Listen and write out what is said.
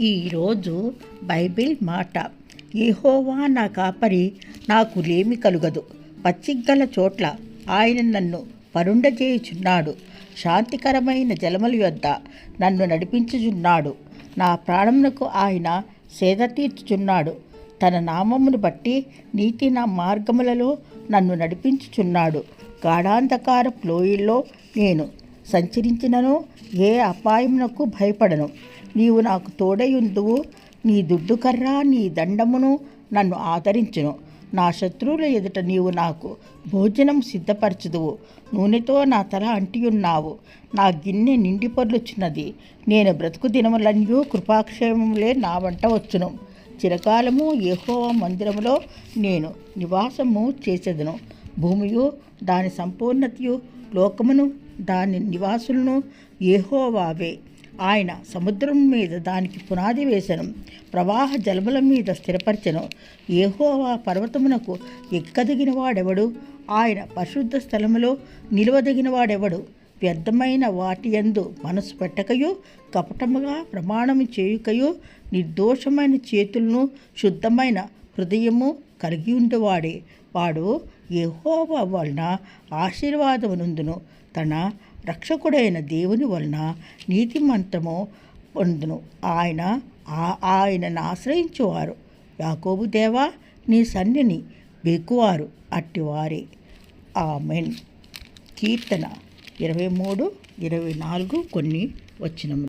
ఈరోజు బైబిల్ మాట. ఏహోవా నా కాపరి నాకు లేమి కలుగదు. పచ్చిగ్గల చోట్ల ఆయన నన్ను పరుండజేయుచున్నాడు. శాంతికరమైన జలముల యొద్ద నన్ను నడిపించుచున్నాడు. నా ప్రాణమునకు ఆయన సేద తీర్చుచున్నాడు. తన నామమును బట్టి నీతి నా మార్గములలో నన్ను నడిపించుచున్నాడు. గాఢాంధకార లోయల్లో నేను సంచరించినను ఏ అపాయమునకు భయపడను. నీవు నాకు తోడయుందువు నీ దుడ్డుకర్ర నీ దండమును నన్ను ఆదరించును. నా శత్రువుల ఎదుట నీవు నాకు భోజనం సిద్ధపరచుదువు. నూనెతో నా తల అంటియున్నావు. నా గిన్నె నిండి పొర్లుచున్నది. నేను బ్రతుకు దినములన్యూ కృపాక్షేమములే నా వంట వచ్చును. చిరకాలము ఏహోవ మందిరములో నేను నివాసము చేసేదను. భూమియు దాని సంపూర్ణతయు లోకమును దాని నివాసులను ఏహోవావే ఆయన సముద్రం మీద దానికి పునాది వేసను ప్రవాహ జలముల మీద స్థిరపరచను. ఏహోవా పర్వతమునకు ఎక్కదగిన వాడెవడు ఆయన పరిశుద్ధ స్థలములో నిలవదగిన వాడెవడు వ్యర్థమైన వాటి యందు మనసు పెట్టకయో కపటముగా ప్రమాణము చేయుకయో నిర్దోషమైన చేతులను శుద్ధమైన హృదయము కలిగి ఉండేవాడే. వాడు యెహోవా వలన ఆశీర్వాదమునందును తన రక్షకుడైన దేవుని వలన నీతిమంతము పొందును. ఆయన ఆ- ఆయనను ఆశ్రయించువారు. యాకోబు దేవా నీ సన్నిని బెక్కువారు అట్టివారే. ఆమెన్. కీర్తన ఇరవై మూడు ఇరవై నాలుగు కొన్ని వచ్చినము